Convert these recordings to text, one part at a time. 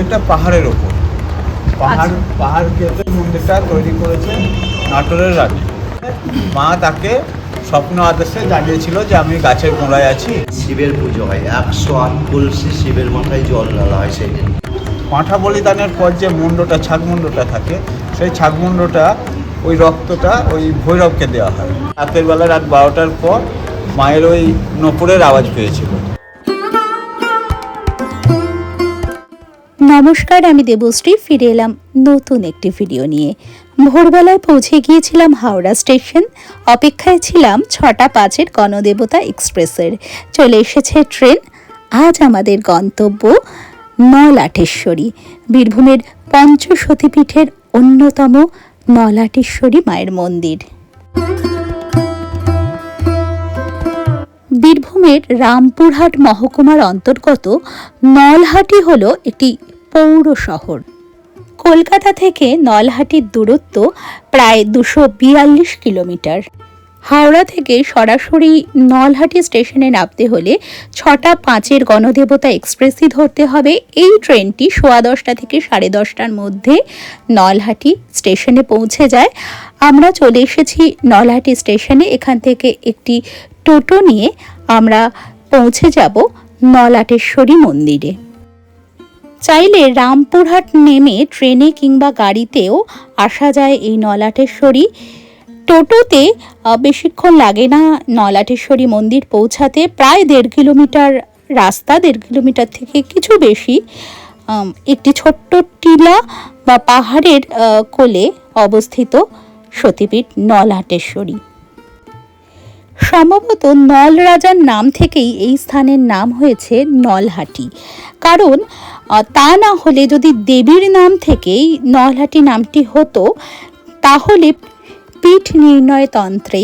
মন্দিরটা পাহাড়ের ওপর। পাহাড় পাহাড় কেটে মন্দিরটা তৈরি করেছে নাটোরের রানী। মা তাকে স্বপ্ন আদেশে জানিয়েছিল যে আমি গাছের গোড়ায় আছি। শিবের পুজো হয়। একশো আট কলসি শিবের মাথায় জল ঢালা হয় সেই দিন পাঁঠা বলিদানের পর যে মুন্ডটা ছাগমুন্ডটা থাকে সেই ছাগমুন্ডটা ওই রক্তটা ওই ভৈরবকে দেওয়া হয়। রাতের বেলা রাত বারোটার পর মায়ের ওই নপুরের আওয়াজ পেয়েছিল। নমস্কার, আমি দেবশ্রী, ফিরে এলাম নতুন একটি ভিডিও নিয়ে। ভোরবেলায় পৌঁছে গিয়েছিলাম হাওড়া স্টেশন, অপেক্ষায় ছিলাম ছটা পাঁচের গণদেবতা এক্সপ্রেসের। চলে এসেছে ট্রেন, আজ আমাদের গন্তব্য নলাটেশ্বরী বীরভূমের পঞ্চসতীপীঠের অন্যতম নলাটেশ্বরী মায়ের মন্দির। বীরভূমের রামপুরহাট মহকুমার অন্তর্গত নলহাটি হল একটি পৌর শহর কলকাতা থেকে নলহাটির দূরত্ব প্রায় দুশো বিয়াল্লিশ কিলোমিটার। হাওড়া থেকে সরাসরি নলহাটি স্টেশনে নামতে হলে ছটা পাঁচের গণদেবতা এক্সপ্রেসই ধরতে হবে। এই ট্রেনটি সোয়া দশটা থেকে সাড়ে দশটার মধ্যে নলহাটি স্টেশনে পৌঁছে যায়। আমরা চলে এসেছি নলহাটি স্টেশনে। এখান থেকে একটি টোটো নিয়ে আমরা পৌঁছে যাব নলাটেশ্বরী মন্দিরে। চাইলে রামপুরহাট নেমে ট্রেনে কিংবা গাড়িতেও আসা যায় এই নলাটেশ্বরী। টোটোতে বেশিক্ষণ লাগে না নলাটেশ্বরী মন্দির পৌঁছাতে, প্রায় দেড় কিলোমিটার রাস্তা, দেড় কিলোমিটার থেকে কিছু বেশি একটি ছোট্ট টিলা বা পাহাড়ের কোলে অবস্থিত সতীপীঠ নলাটেশ্বরী। সম্ভবত নল রাজার নাম থেকেই এই স্থানের নাম হয়েছে নলহাটি। কারণ তা না হলে যদি দেবীর নাম থেকেই নলহাটি নামটি হতো, তাহলে পীঠ নির্ণয় তন্ত্রে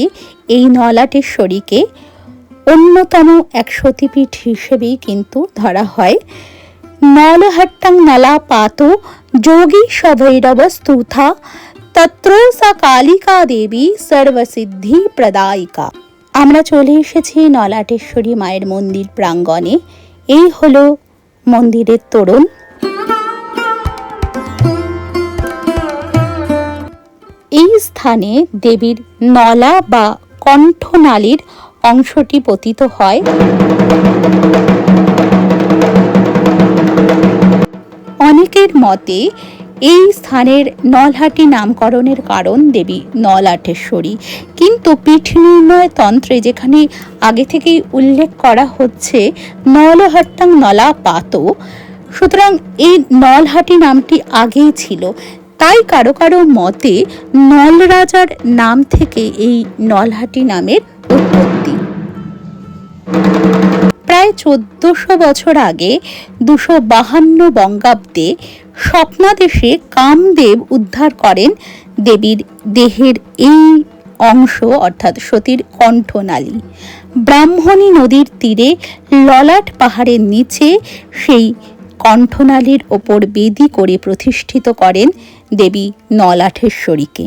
এই নলাটেশ্বরীকে অন্যতম এক সতীপীঠ হিসেবেই কিন্তু ধরা হয়। নলহাট্টাং নলা পাত যোগী সভৈরব স্থূথা তত্র সা কালিকা দেবী সর্বসিদ্ধি প্রদায়িকা। আমরা চলে এসেছি নলাটেশ্বরী মায়ের মন্দির প্রাঙ্গণে। এই হলো মন্দিরের তোরণ। এই স্থানে দেবীর নলা বা কণ্ঠনালীর অংশটি পতিত হয়। অনেকের মতে এই স্থানের নলহাটি নামকরণের কারণ দেবী নলাটেশ্বরী। কিন্তু পীঠ নির্ণয় তন্ত্রে যেখানে আগে থেকেই উল্লেখ করা হচ্ছে নলহট্টাং নলা পাত সুতরাং এই নলহাটি নামটি আগেই ছিল। তাই কারও কারও মতে নল রাজার নাম থেকে এই নলহাটি নামের উৎপত্তি। প্রায় চোদ্দশো বছর আগে দুশো বাহান্ন বঙ্গাব্দে স্বপ্নাদেশে কামদেব উদ্ধার করেন দেবীর দেহের এই অংশ, অর্থাৎ সতীর কণ্ঠনালী। ব্রাহ্মণী নদীর তীরে ললাট পাহাড়ের নিচে সেই কণ্ঠনালীর ওপর বেদি করে প্রতিষ্ঠিত করেন দেবী নলাঠেশ্বরীকে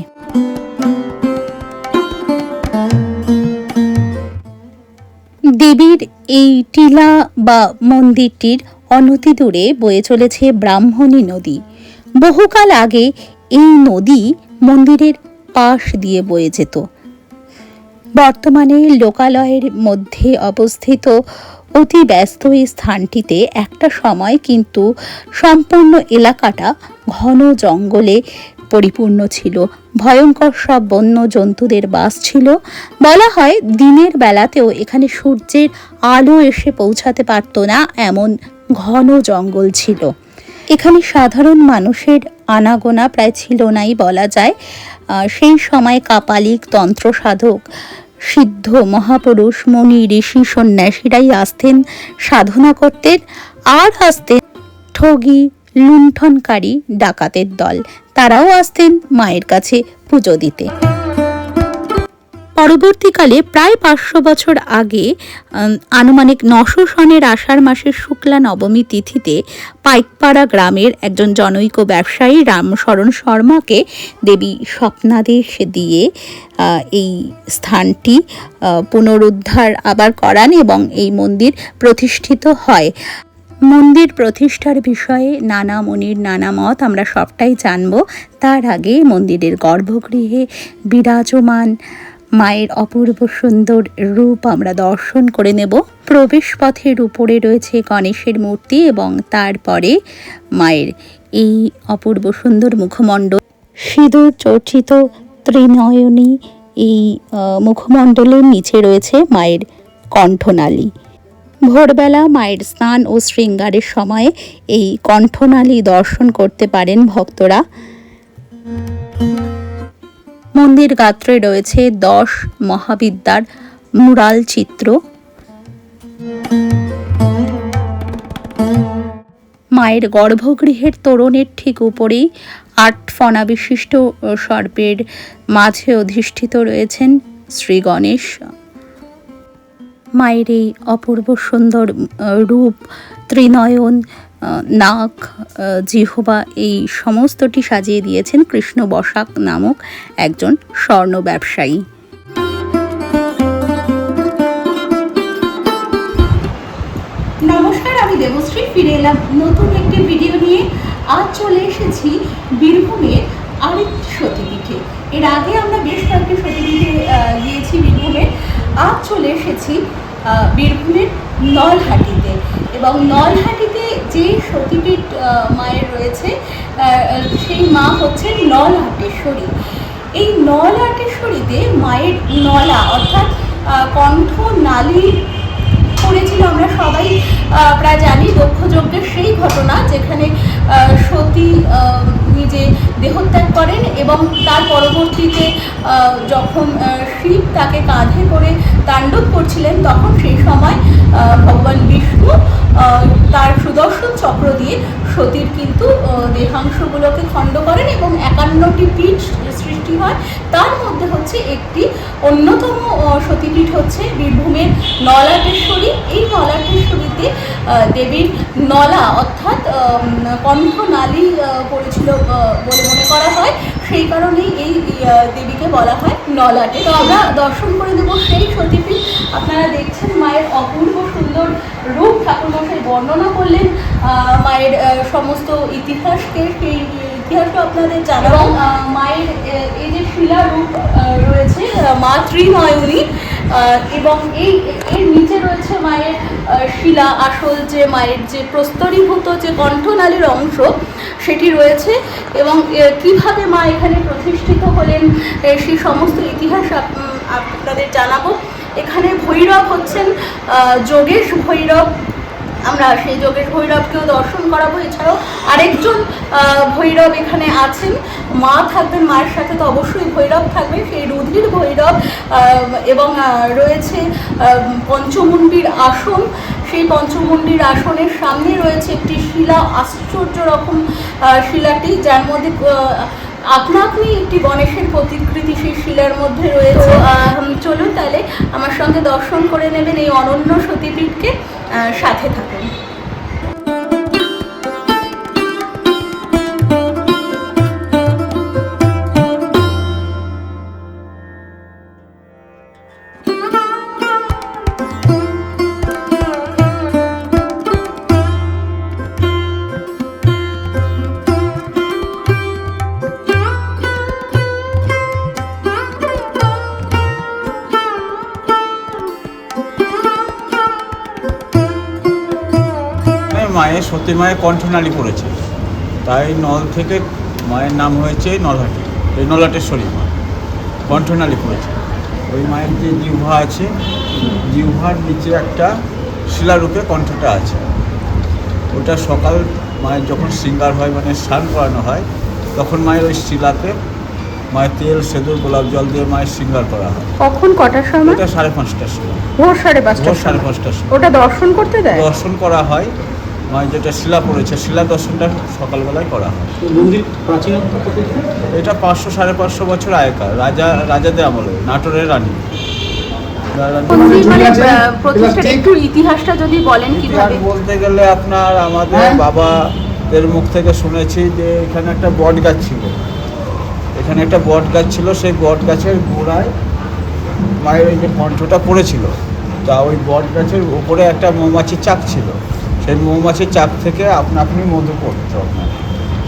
দেবীর এই টিলা বা মন্দিরটির অনতি দূরে বয়ে চলেছে ব্রাহ্মণী নদী। বহুকাল আগে এই নদী মন্দিরের পাশ দিয়ে বয়ে যেত। বর্তমানে লোকালয়ের মধ্যে অবস্থিত অতি ব্যস্ত এই স্থানটিতে একটা সময় কিন্তু সম্পূর্ণ এলাকাটা ঘন জঙ্গলে পরিপূর্ণ ছিল। ভয়ঙ্কর সব বন্য জন্তুদের বাস ছিল। বলা হয় দিনের বেলাতেও এখানে সূর্যের আলো এসে পৌঁছাতে পারত না, এমন ঘন জঙ্গল ছিল। এখানে সাধারণ মানুষের আনাগোনা প্রায় ছিল নাই বলা যায়। সেই সময় কাপালিক তন্ত্র সাধক সিদ্ধ, মহাপুরুষ, মুনি, ঋষি, সন্ন্যাসীরাই আসতেন সাধনা করতেন। আর আসতেন ঠগি, লুণ্ঠনকারী ডাকাতের দল। তারাও আসতেন মায়ের কাছে পুজো দিতে। পরবর্তীকালে প্রায় পাঁচশো বছর আগে আনুমানিক নশো সনের আষাঢ় মাসের শুক্লা নবমী তিথিতে পাইকপাড়া গ্রামের একজন জনৈক ব্যবসায়ী রামশরণ শর্মাকে দেবী স্বপ্নাদেশ দিয়ে এই স্থানটি পুনরুদ্ধার আবার করান এবং এই মন্দির প্রতিষ্ঠিত হয়। মন্দির প্রতিষ্ঠার বিষয়ে নানা মুনির, নানা মত আমরা সবটাই জানব। তার আগে মন্দিরের গর্ভগৃহে বিরাজমান মায়ের অপূর্ব সুন্দর রূপ আমরা দর্শন করে নেব। প্রবেশপথের উপরে রয়েছে গণেশের মূর্তি এবং তারপরে মায়ের এই অপূর্ব সুন্দর মুখমণ্ডল। সিঁদুর চর্চিত ত্রিনয়নী এই মুখমণ্ডলের নিচে রয়েছে মায়ের কণ্ঠনালী। ভোরবেলা মায়ের স্নান ও শৃঙ্গারের সময় এই কণ্ঠনালী দর্শন করতে পারেন ভক্তরা। মন্দির গাত্রে রয়েছে দশ মহাবিদ্যার মুরাল চিত্র। মায়ের গর্ভগৃহের তোরণের ঠিক উপরেই আট ফণা বিশিষ্ট সর্পের মাঝে অধিষ্ঠিত রয়েছেন শ্রী গণেশ। মায়ের এই অপূর্ব সুন্দর রূপ, ত্রিনয়ন নাক জিহবা, এই সমস্তটি সাজিয়ে দিয়েছেন কৃষ্ণ বসাক নামক একজন স্বর্ণ ব্যবসায়ী। নমস্কার, আমি দেবশ্রী, ফিরে এলাম নতুন একটি ভিডিও নিয়ে। আজ চলে এসেছি বীরভূমের আরেকটি সতীপীঠে। এর আগে আমরা বেশ কয়েকটি সতীপীঠে গিয়েছি বীরভূমে। আজ চলে এসেছি বীরভূমের নলহাটিতে। এবং নলহাটিতে যে সতীপীঠ মায়ের রয়েছে সেই মা হচ্ছেন নলহাটেশ্বরী। এই নলহাটেশ্বরীতে মায়ের নলা, অর্থাৎ কণ্ঠ নালী পড়েছিল আমরা সবাই প্রায় জানি দক্ষ যজ্ঞের সেই ঘটনা যেখানে সতী নিজে দেহত্যাগ করেন এবং তার পরবর্তীতে যখন শিব তাকে কাঁধে করে তাণ্ডব করছিলেন, তখন সেই সময় ভগবান বিষ্ণু তার সুদর্শন চক্র দিয়ে সতীর কিন্তু দেহাংশগুলোকে খণ্ড করেন এবং একান্নটি পীঠ সৃষ্টি হয়। তার মধ্যে হচ্ছে একটি অন্যতম সতীপীঠ হচ্ছে বীরভূমের নলাটেশ্বরী এই নলাটেশ্বরীতে দেবীর নলা অর্থাৎ কণ্ঠনালী পড়েছিল বলে মনে করা হয়। সেই কারণেই এই দেবীকে বলা হয় নলাটে তো আমরা দর্শন করে দেবো সেই সতীপীঠ। আপনারা দেখছেন মায়ের অপূর্ব সুন্দর রূপ। ঠাকুরমশাই বর্ণনা করলেন মায়ের সমস্ত ইতিহাসকে, সেই ইতিহাসটা আপনাদের জানা এবং মায়ের এই যে শিলা রূপ রয়েছে মা ত্রিনয়নী এবং এই এর নিচে রয়েছে মায়ের শিলা আসল যে মায়ের যে প্রস্তরীভূত যে কণ্ঠনালীর অংশ সেটি রয়েছে এবং কীভাবে মা এখানে প্রতিষ্ঠিত হলেন সেই সমস্ত ইতিহাস আপনাদের জানাব। এখানে ভৈরব হচ্ছেন যোগেশ ভৈরব আমরা সেই যোগেশ ভৈরবকেও দর্শন করাবো। এছাড়াও আরেকজন ভৈরব এখানে আছেন। মা থাকবেন মায়ের সাথে তো অবশ্যই ভৈরব থাকবেন সেই রুধির ভৈরব এবং রয়েছে পঞ্চমুণ্ডির আসন। সেই পঞ্চমুণ্ডির আসনের সামনে রয়েছে একটি শিলা আশ্চর্য রকম শিলাটি যার মধ্যে আপনা আপনি একটি গণেশের প্রতিকৃতি সেই শিলার মধ্যে রয়েছে। চলুন তাহলে আমার সঙ্গে দর্শন করে নেবেন এই অনন্য সতীপীঠকে। সাথে থাকুন সতী মায়ের কণ্ঠনালী পড়েছে। তাই নল থেকে মায়ের নাম হয়েছে নলহাটি এই নলাটেশ্বরী মা। কণ্ঠনালী পড়েছে। ওই মায়ের যে জিহ্বা আছে জিহ্বার নিচে একটা শিলারূপে কণ্ঠটা আছে। ওটা সকাল মায়ের যখন শৃঙ্গার হয় মানে স্নান করানো হয় তখন মায়ের ওই শিলাতে মায়ের তেল সেদুর গোলাপ জল দিয়ে মায়ের শৃঙ্গার করা হয়। কখন? কটার সময়? ওটা সাড়ে পাঁচটার সময়। ভোর সাড়ে পাঁচটার ভোর সাড়ে পাঁচটার সময়। ওটা দর্শন করতে দেয়? দর্শন করা হয়। মায়ের যেটা শিলা পড়েছে শিলা দর্শনটা সকালবেলায় করা হয়। মন্দির প্রাচীনত্ব এটা পাঁচশো সাড়ে পাঁচশো বছর আগেকার রাজা রাজাদের আমলে নাটোরের রানী। মানে ইতিহাসটা যদি বলেন বলতে গেলে আপনার আমাদের হ্যাঁ। বাবাদের মুখ থেকে শুনেছি যে এখানে একটা বট গাছ ছিল। এখানে একটা বট গাছ ছিল সেই বট গাছের গোড়ায় মায়ের ওই যে কণ্ঠটা পড়েছিল। তা ওই বট গাছের উপরে একটা মৌমাছির চাক ছিল। সেই মৌমাছির চাপ থেকে আপনা আপনি মধু পড়তো আপনার।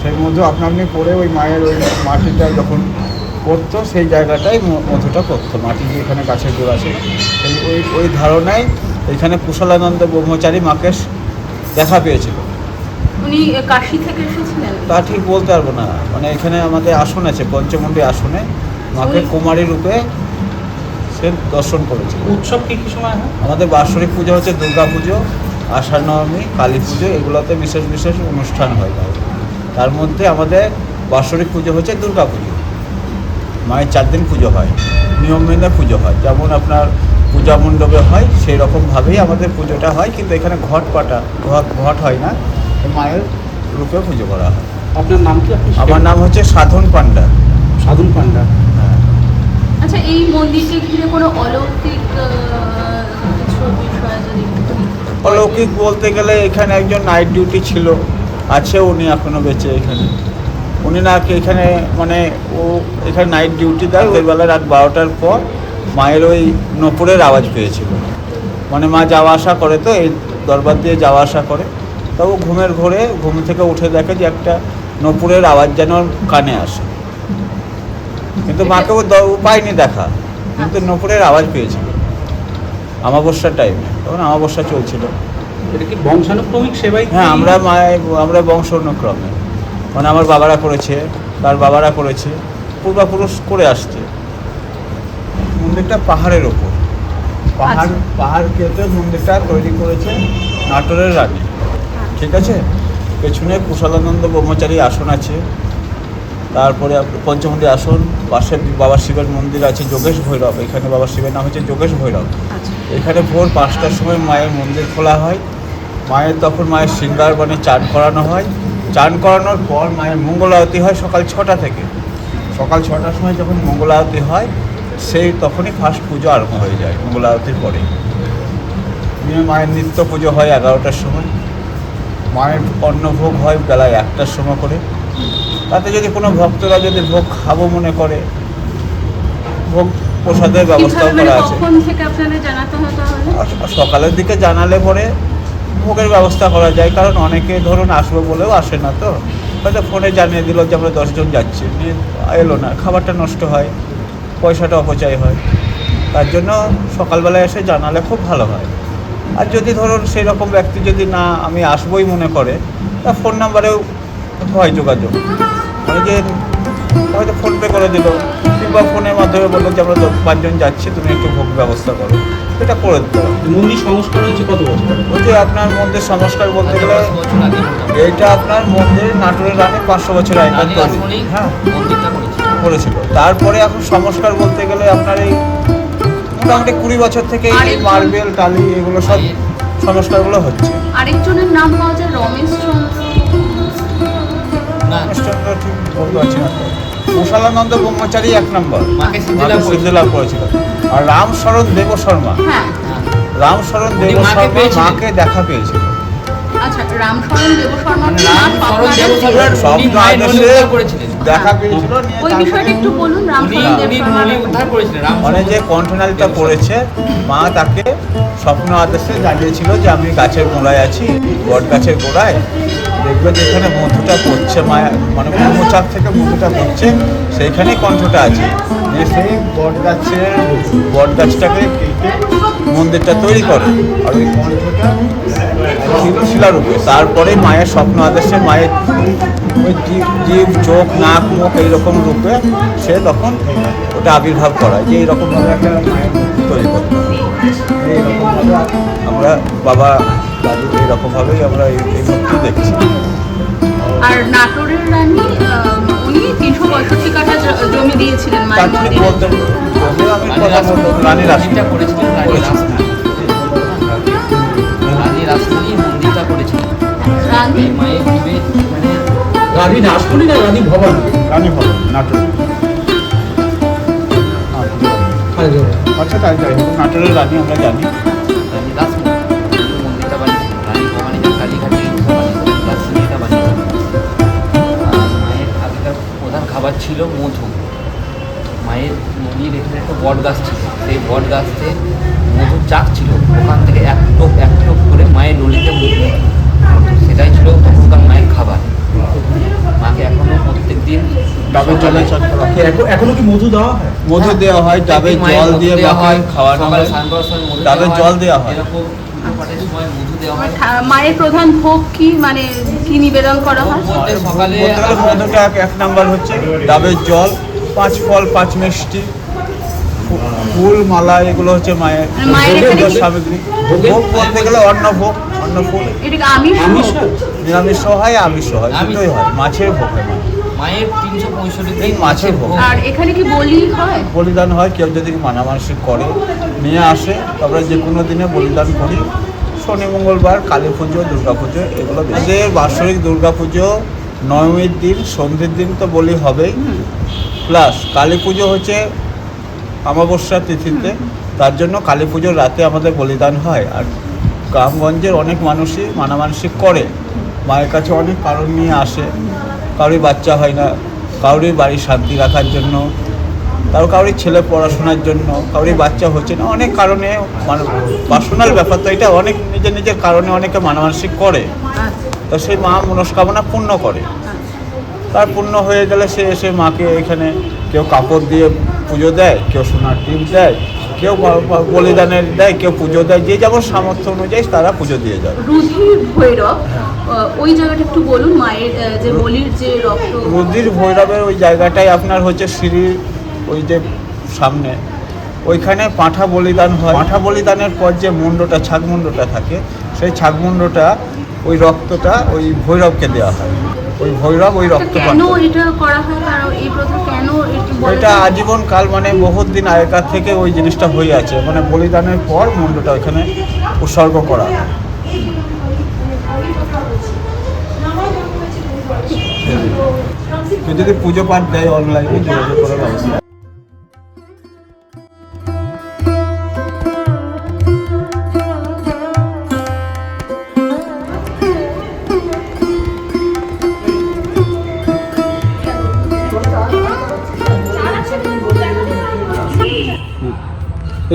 সেই মধু আপনা আপনি পড়ে ওই মায়ের ওই মাটিটা যখন পড়তো সেই জায়গাটাই ম- মধুটা পড়তো। মাটি যে এখানে গাছের গোড়া আছে সেই ওই ওই ধারণায় এখানে কুশলানন্দ ব্রহ্মচারী মাকে দেখা পেয়েছিল। উনি কাশি থেকে এসেছিলেন? তা ঠিক বলতে পারব না। মানে এখানে আমাদের আসন আছে পঞ্চমন্ডি আসনে। মাকে কুমারী রূপে সে দর্শন করেছে উৎসব কি কি সময় হয়? আমাদের বাৎসরিক পুজো হচ্ছে দুর্গা পুজো আষাঢ় নবমী কালী পুজো এগুলোতে বিশেষ বিশেষ অনুষ্ঠান হয়। তার মধ্যে আমাদের বাৎসরিক পুজো হচ্ছে দুর্গা পুজো। মায়ের চার দিন পুজো হয় নিয়ম মেনে পুজো হয়। যেমন আপনার পূজা মণ্ডপে হয় সেই রকমভাবেই আমাদের পুজোটা হয় কিন্তু এখানে ঘট পাটা ঘট ঘট হয় না। মায়ের রূপে পুজো করা হয়। আপনার নাম কি আমার নাম হচ্ছে সাধন পান্ডা। সাধন পান্ডা। হ্যাঁ। আচ্ছা এই মন্দিরকে ঘিরে কোনো অলৌকিক কিছু বিষয় যদি একটু অলৌকিক বলতে গেলে এখানে একজন নাইট ডিউটি ছিল, আছে উনি এখনও বেঁচে এখানে। উনি নাকি এখানে মানে ও এখানে নাইট ডিউটি দেয় ওই বেলা রাত বারোটার পর মায়ের ওই নপুরের আওয়াজ পেয়েছিল। মানে মা যাওয়া আসা করে তো, এই দরবার দিয়ে যাওয়া আসা করে। তো ও ঘুমের ঘোরে ঘুম থেকে উঠে দেখে যে একটা নপুরের আওয়াজ যেন কানে আসে। কিন্তু মাকে ও দ- পায়নি দেখা, কিন্তু নপুরের আওয়াজ পেয়েছিল। আমাবস্যার টাইমে তখন আমাবস্যা চলছিল। এটা কি বংশানুক্রমিক সেবাই হ্যাঁ আমরা মায়ের আমরা বংশ অনুক্রমে মানে আমার বাবারা করেছে তার বাবারা করেছে পূর্বাপুরুষ করে আসছে। মন্দিরটা পাহাড়ের ওপর। পাহাড় আচ্ছা। পাহাড় কেটে মন্দিরটা তৈরি করেছে নাটোরের রানী। ঠিক আছে? পেছনে কুশলানন্দ ব্রহ্মচারী আসন আছে। তারপরে পঞ্চমন্দির আসন পাশে বাবা শিবের মন্দির আছে যোগেশ ভৈরব। এখানে বাবা শিবের নাম হচ্ছে যোগেশ ভৈরব। আচ্ছা। এখানে ভোর পাঁচটার সময় মায়ের মন্দির খোলা হয়। মায়ের তখন মায়ের সিঙ্গার বানে চান করানো হয়। চান করানোর পর মায়ের মঙ্গল আরতি হয় সকাল ছটা থেকে। সকাল ছটার সময় যখন মঙ্গল আরতি হয়, সেই তখনই ফার্স্ট পুজো আরম্ভ হয়ে যায় মঙ্গল আরতির পরে মায়ের নিত্য পুজো হয় এগারোটার সময়। মায়ের অন্নভোগ হয় বেলায় একটার সময় করে। তাতে যদি কোনো ভক্তরা যদি ভোগ খাব মনে করে, ভোগ প্রসাদের ব্যবস্থাও মানে করা আছে। সকালের দিকে জানালে পরে ভোগের ব্যবস্থা করা যায় কারণ অনেকে ধরুন আসবে বলেও আসে না তো। হয়তো ফোনে জানিয়ে দিল যে আমরা দশজন যাচ্ছি এলো না খাবারটা নষ্ট হয় পয়সাটা অপচয় হয়। তার জন্য সকালবেলায় এসে জানালে খুব ভালো হয়। আর যদি ধরুন সেই রকম ব্যক্তি যদি না আমি আসবই মনে করে তা ফোন নাম্বারেও হয় যোগাযোগ। মানে যে হয়তো ফোনপে করে দিল। কিংবা ফোনের মাধ্যমে বলল যে আমরা পাঁচজন যাচ্ছি তুমি একটু ভোগ ব্যবস্থা করো। এটা করে দিতে মন্দির সংস্কার হয়েছে কত বছর ওই যে আপনার মন্দির সংস্কার বলতে গেলে এইটা আপনার মন্দির নাটোরের রানী পাঁচশো বছর আগেকার তৈরি। হ্যাঁ। করেছিল। করেছিল। তারপরে এখন সংস্কার বলতে গেলে আপনার এই মোটামুটি কুড়ি বছর থেকে এই মার্বেল টালি এগুলো সব সংস্কারগুলো হচ্ছে। আরেকজনের নাম পাওয়া যায় রমেশ চন্দ্র না। অনুষ্ঠানটা ঠিক বলতে পারছি না। কুশালানন্দ ব্রহ্মচারী এক নম্বর। সিদ্ধি লাভ করেছিল। আর রাম শরণ দেব শর্মা। হ্যাঁ রাম শরণ দেব শর্মা। মাকে দেখা পেয়েছিল। আচ্ছা রামশরণ দেব শর্মা মানে রামশরণ দেব শর্মা দেখা পেয়েছিল রামশরণ রাম মানে যে কণ্ঠনালীটা পড়েছে মা তাকে স্বপ্ন আদেশে জানিয়েছিল যে আমি গাছের গোড়ায় আছি বট গাছের গোড়ায়। দেখবে যেখানে মধুটা পড়ছে, মায়া মানে ব্রহ্মচাপ থেকে মধুটা পড়ছে, সেইখানেই কণ্ঠটা আছে। যে সেই বট গাছের বট গাছটাকে মন্দিরটা তৈরি করে। আর ওই কণ্ঠটা ছিল তারপরে মায়ের স্বপ্ন আদেশে মায়ের ওই জীব জীব, চোখ, নাক, মুখ এইরকম রূপে সে তখন ওটা আবির্ভাব করায় যে এইরকমভাবে একটা মায়ের তৈরি করতে এইরকমভাবে আমরা বাবা দাদু এইরকমভাবেই আমরা এই মূর্তি দেখছি। আর নাটোরের রানী উনি তিনশো পঁয়ষট্টি কাঠা জমি দিয়েছিলেন মায়ের বলতে আমি রানী কথা বলব। রানী রাসমণি করেছিলেন রানী। রাসমণি রানী রাসমণি মন্দিরটা করেছিলেন। রানী? মায়ের জীবে মানে রানী রাসমণি না রানী ভবানী? রানী ভবন নাটোর। আচ্ছা তাই যাই হোক নাটোরের রানী আমরা জানি। ছিল মধু। মায়ের নদীর এখানে একটা বট গাছ ছিল। সেই বট গাছতে মধুর চাক ছিল। ওখান থেকে এক টোপ এক টোপ করে মায়ের নলিতে মধু সেটাই ছিল তখনকার মায়ের খাবার। মাকে এখনও প্রত্যেক দিন ডাবের জলে। এখন কি মধু দেওয়া হয়? মধু দেওয়া হয় ডাবের জল দিয়ে খাওয়ানো হয়। ডাবের জল দেওয়া হয়। এরকম মায়ের প্রধান ভোগ কি? মানে কি নিবেদন করা হয়? সকালে এক- নাম্বার হচ্ছে ডাবের জল পাঁচ ফল পাঁচ মিষ্টি ফুল মালা এগুলো হচ্ছে মায়ের কি- সামগ্রী। ভোগ বলতে গেলে অন্ন ভোগ অন্ন ফুল। আমিষ? আমিষ ভোগ? নিরামিষ হয় আমিষ হয়। দুটোই হয় মাছের ভোগ হয়। মায়ের। তিনশো পঁয়ষট্টি দিন মাছের ভোগ। আর এখানে কি বলি হয়? বলিদান হয় কেউ যদি মানা মানসিক করে। নিয়ে আসে তারপরে যে কোনো দিনে বলিদান করি। শনি মঙ্গলবার কালী পুজো দুর্গা পুজো এগুলো যে বাৎসরিক দুর্গা পুজো নবমীর দিন সন্ধ্যের দিন তো বলি হবেই। প্লাস কালী পুজো হচ্ছে অমাবস্যা তিথিতে। তার জন্য কালী পুজোর রাতে আমাদের বলিদান হয়। আর গ্রামগঞ্জের অনেক মানুষই মানামানসিক করে। মায়ের কাছে অনেক কারণ নিয়ে আসে। কারোর বাচ্চা হয় না কারোর বাড়ি শান্তি রাখার জন্য, কারও কারোর ছেলে পড়াশোনার জন্য কারোর বাচ্চা হচ্ছে না। অনেক কারণে মানে পার্সোনাল ব্যাপার তো এটা, অনেক নিজের নিজের কারণে অনেকে মানমানসিক করে। তো সেই মা মনস্কামনা পূর্ণ করে। তার পূর্ণ হয়ে গেলে সে এসে মাকে এখানে কেউ কাপড় দিয়ে পুজো দেয়, কেউ সোনার টিপ দেয় কেউ বলিদানের দেয় কেউ পুজো দেয় যে যেমন সামর্থ্য অনুযায়ী তারা পুজো দিয়ে যায় রুধির ভৈরব ওই জায়গাটা একটু বলুন মায়ের যে বলির যে রক্ত। রুদ্রির ভৈরবের ওই জায়গাটাই আপনার হচ্ছে সিঁড়ির ওই যে সামনে। ওইখানে পাঁঠা বলিদান হয়। পাঁঠা বলিদানের পর যে মুন্ডটা ছাগ মুন্ডটা থাকে সেই ছাগ মুন্ডটা ওই রক্তটা ওই ভৈরবকে দেওয়া হয়। ওই ভৈরব ওই রক্ত কেন এটা করা হয়? কারণ এই প্রথা কেন ওইটা? আজীবন কাল মানে বহুত দিন আগেকার থেকে ওই জিনিসটা হয়ে আছে মানে বলিদানের পর মুন্ডটা ওইখানে উৎসর্গ করা হয়। কেউ যদি পুজো পাঠ দেয় অনলাইনে যোগাযোগ করার ব্যবস্থা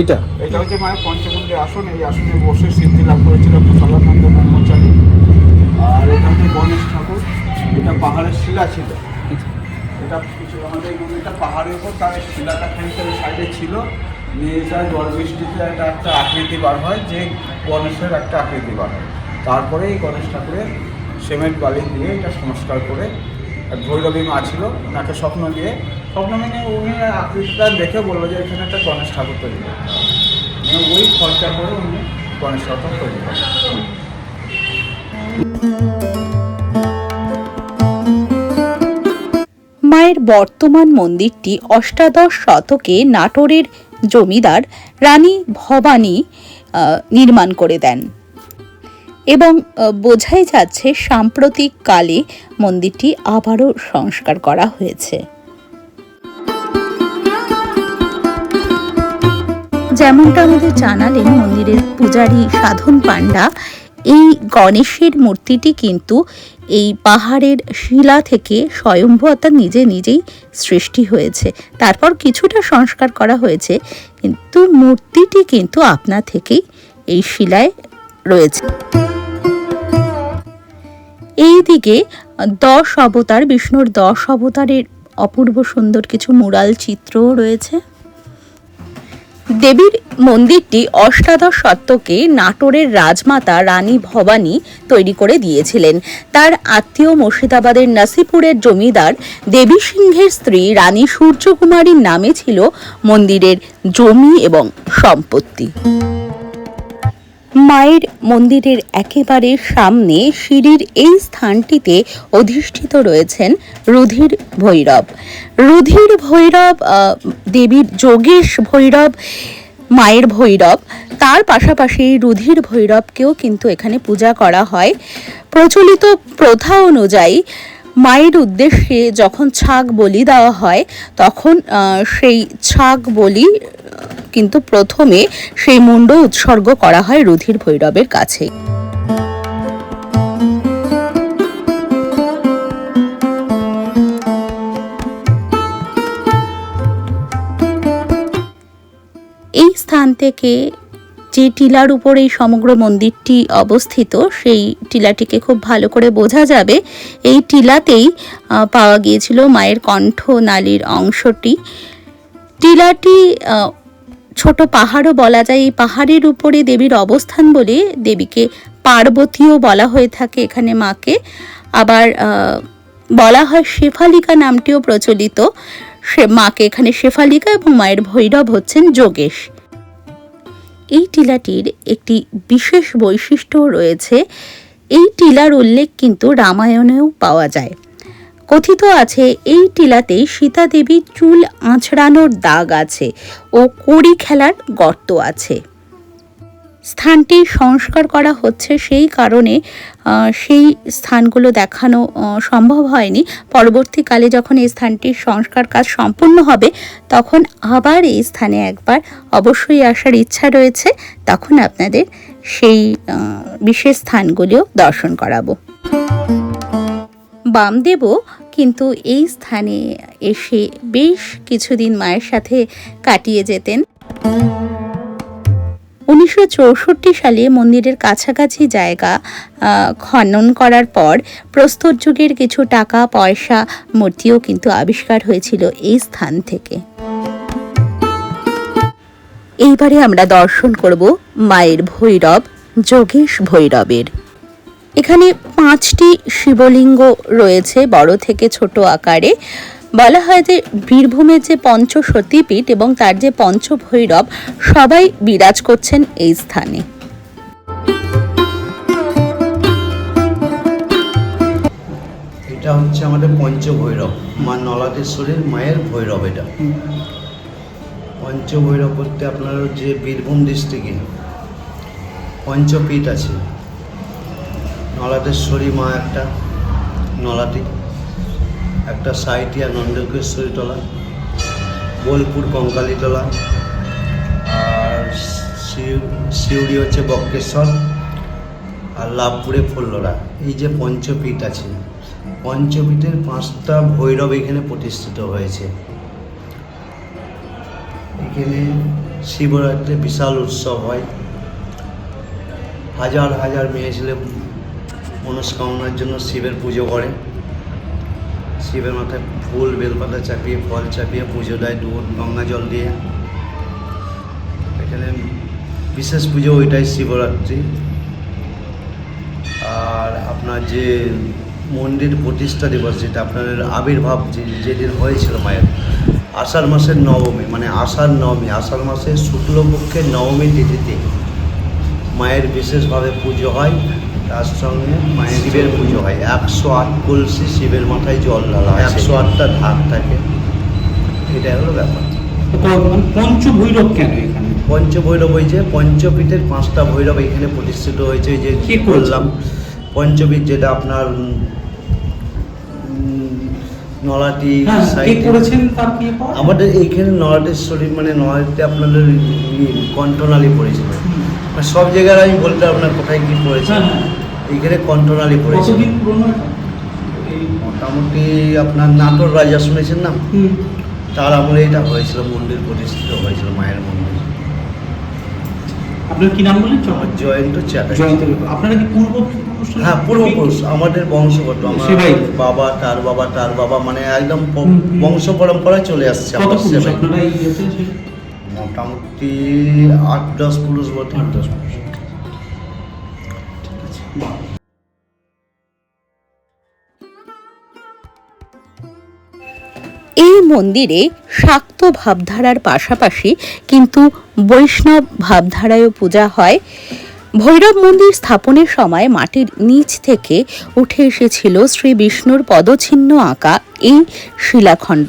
এইটা? এটা হচ্ছে মায়ের পঞ্চমুণ্ডী আসন, এই আসনে বসে সিদ্ধি লাভ করেছিল প্রসাদানন্দ ব্রহ্মচারী। আর এটা হচ্ছে গণেশ ঠাকুর, এটা পাহাড়ের শিলা ছিল। এটা কিছু আমাদের মন্দিরটা পাহাড়ের উপর, তার শিলাটা খানিকটা সাইডে ছিল। নিয়ে এটা জল বৃষ্টিতে একটা একটা আকৃতি বার হয়, যে গণেশের একটা আকৃতি বার হয়। তারপরে এই গণেশ ঠাকুরের সিমেন্ট বালি দিয়ে এটা সংস্কার করে ভৈরবী মা ছিল, তাকে স্বপ্ন দিয়ে উনি আকৃতিটা দেখে বলল যে এখানে একটা গণেশ ঠাকুর তৈরি মানে ওই খরচা করে উনি গণেশ ঠাকুর তৈরি মায়ের বর্তমান মন্দিরটি অষ্টাদশ শতকে নাটোরের জমিদার রানী ভবানী নির্মাণ করে দেন। এবং বোঝাই যাচ্ছে সাম্প্রতিক কালে মন্দিরটি আবারও সংস্কার করা হয়েছে। যেমনটা আমাদের জানালেন মন্দিরের পূজারী সাধন পাণ্ডা, এই গণেশের মূর্তিটি কিন্তু এই পাহাড়ের শিলা থেকে স্বয়ম্ভু অর্থাৎ নিজে নিজেই সৃষ্টি হয়েছে। তারপর কিছুটা সংস্কার করা হয়েছে, কিন্তু মূর্তিটি কিন্তু আপনা থেকেই এই শিলায় রয়েছে। এই দিকে দশ অবতার, বিষ্ণুর দশ অবতারের অপূর্ব সুন্দর কিছু মুরাল চিত্রও রয়েছে। দেবীর মন্দিরটি অষ্টাদশ শতকে নাটোরের রাজমাতা রানী ভবানী তৈরি করে দিয়েছিলেন। তার আত্মীয় মুর্শিদাবাদের নাসিপুরের জমিদার দেবী সিংহের স্ত্রী রানী সূর্যকুমারীর নামে ছিল মন্দিরের জমি এবং সম্পত্তি। মায়ের মন্দিরের একেবারে সামনে সিঁড়ির এই স্থানটিতে অধিষ্ঠিত রয়েছেন রুধির ভৈরব। রুধির ভৈরব দেবীর যোগেশ ভৈরব, মায়ের ভৈরব, তার পাশাপাশি রুধির ভৈরবকেও কিন্তু এখানে পূজা করা হয়। প্রচলিত প্রথা অনুযায়ী মায়ের উদ্দেশ্যে যখন ছাগ বলি দেওয়া হয়, তখন সেই ছাগ বলি কিন্তু প্রথমে সেই মুন্ড উৎসর্গ করা হয় রুধির ভৈরবের কাছে। এই স্থান থেকে যে টিলার উপর এই সমগ্র মন্দিরটি অবস্থিত, সেই টিলাটিকে খুব ভালো করে বোঝা যাবে। এই টিলাতেই পাওয়া গিয়েছিল মায়ের কণ্ঠ নালীর অংশটি। টিলাটি ছোট পাহাড়ও বলা যায়। এই পাহাড়ের উপরে দেবীর অবস্থান বলে দেবীকে পার্বতীও বলা হয়ে থাকে এখানে মাকে। আবার বলা হয় শেফালিকা নামটিও প্রচলিত। সে, মাকে এখানে শেফালিকা এবং মায়ের ভৈরব হচ্ছেন যোগেশ। এই টিলাটির একটি বিশেষ বৈশিষ্ট্য রয়েছে। এই টিলার উল্লেখ কিন্তু রামায়ণেও পাওয়া যায়। কথিত আছে, এই টিলাতে সীতাদেবীর চুল আঁচড়ানোর দাগ আছে ও কড়ি খেলার গর্ত আছে। স্থানটি সংস্কার করা হচ্ছে সেই কারণে সেই স্থানগুলো দেখানো সম্ভব হয়নি। পরবর্তীকালে যখন এই স্থানটির সংস্কার কাজ সম্পূর্ণ হবে, তখন আবার এই স্থানে একবার অবশ্যই আসার ইচ্ছা রয়েছে, তখন আপনাদের সেই বিশেষ স্থানগুলিও দর্শন করাবো। বামদেব কিন্তু এই স্থানে এসে বেশ কিছুদিন মায়ের সাথে কাটিয়ে যেতেন। উনিশশো চৌষট্টি সালে মন্দিরের কাছাকাছি জায়গা খনন করার পর প্রস্তর যুগের কিছু টাকা, পয়সা, মূর্তিও কিন্তু আবিষ্কার হয়েছিল এই স্থান থেকে। এইবারে আমরা দর্শন করব মায়ের ভৈরব, যোগেশ ভৈরবের। এখানে পাঁচটি শিবলিঙ্গ রয়েছে বড় থেকে ছোট আকারে। বলা হয় যে বীরভূমের যে পঞ্চ সতীপীঠ এবং তার যে পঞ্চভৈরব সবাই বিরাজ করছেন এই স্থানে। এটা হচ্ছে আমাদের পঞ্চভৈরব মা নলাটেশ্বরীর মায়ের ভৈরব এটা। পঞ্চভৈরব বলতে আপনার যে বীরভূম ডিস্ট্রিক্টে পঞ্চপীঠ আছে নলাদেশ্বরী মা একটা নলাটি একটা সাইটিয়া নন্দকেশ্বরী টলা, বোলপুর কঙ্কালীতলা আর শিউ- সিউড়ি হচ্ছে বক্রেশ্বর আর লাভপুরে ফুল্লরা। এই যে পঞ্চপীঠ আছে, পঞ্চপীঠের পাঁচটা ভৈরব এখানে প্রতিষ্ঠিত হয়েছে। এখানে শিবরাত্রে বিশাল উৎসব হয়। হাজার হাজার মেয়ে ছেলে মনস্কামনার জন্য শিবের পুজো করে। শিবের মাথায় ফুল বেলপাতা চাপিয়ে, ফল চাপিয়ে পুজো দেয়, দুধ, গঙ্গা জল দিয়ে। এখানে বিশেষ পুজো ওইটাই শিবরাত্রি। আর আপনার যে মন্দির প্রতিষ্ঠা দিবস, যেটা আপনার আবির্ভাব যেদিন হয়েছিল মায়ের, আষাঢ় মাসের নবমী মানে আষাঢ় নবমী, আষাঢ় মাসের শুক্লপক্ষের নবমী তিথিতে মায়ের বিশেষভাবে পুজো হয়। তার সঙ্গে মায়ের শিবের পুজো হয়। একশো আট কলসি শিবের মাথায় জল ঢালা হয়। একশো আটটা ধাপ থাকে। এটাই হলো ব্যাপার। পঞ্চভৈরব কেন এখানে? পঞ্চভৈরব হয়েছে পঞ্চপীঠের পাঁচটা ভৈরব এখানে প্রতিষ্ঠিত হয়েছে যে কে করলাম? পঞ্চপীঠ যেটা আপনার নলাটি হ্যাঁ? আমাদের এইখানে নলাটেশ্বরী মানে নলাটিতে আপনাদের কণ্ঠনালী পড়েছিল মানে সব জায়গায় আমি বলতে আপনার কোথায় কি পড়েছে। হ্যাঁ, হ্যাঁ। এইখানে কণ্ঠনালী পড়েছে। কতদিন পুরনো মোটামুটি আপনার নাটোর রাজা শুনেছেন না? তার আমলে এটা হয়েছিল মন্দির প্রতিষ্ঠিত হয়েছিল মায়ের মন্দির। আপনার কি নাম বললেন? জয়ন্ত চ্যাটার্জি। জয়ন্ত আপনারা কি পূর্ব হ্যাঁ পূর্বপুরুষ। আমাদের বংশগত। আমার বাবা তার বাবা তার বাবা মানে একদম। বংশ পরম্পরায় চলে আসছে মোটামুটি আট দশ পুরুষ বটে। আট দশ পুরুষ। এই মন্দিরে শাক্ত ভাবধারার পাশাপাশি কিন্তু বৈষ্ণব ভাবধারায়ও পূজা হয়। ভৈরব মন্দির স্থাপনের সময় মাটির নিচ থেকে উঠে এসেছিল শ্রী বিষ্ণুর পদচিহ্ন আঁকা এই শিলাখণ্ড।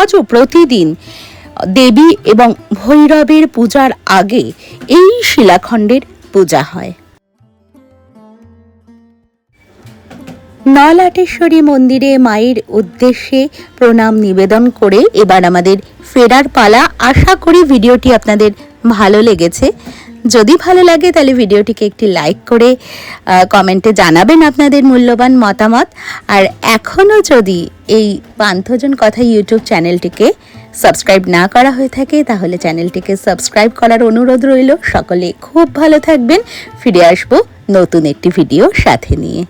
আজও প্রতিদিন দেবী এবং ভৈরবের পূজার আগে এই শিলাখণ্ডের পূজা হয়। নলাটেশ্বরী মন্দিরে মায়ের উদ্দেশ্যে প্রণাম নিবেদন করে এবার আমাদের ফেরার পালা। আশা করি ভিডিওটি আপনাদের ভালো লেগেছে। যদি ভালো লাগে তাহলে ভিডিওটিকে একটি লাইক করে কমেন্টে জানাবেন আপনাদের মূল্যবান মতামত। আর এখনও যদি এই পান্থজন কথা ইউটিউব চ্যানেলটিকে সাবস্ক্রাইব না করা হয়ে থাকে, তাহলে চ্যানেলটিকে সাবস্ক্রাইব করার অনুরোধ রইল। সকলে খুব ভালো থাকবেন। ফিরে আসব নতুন একটি ভিডিও সাথে নিয়ে।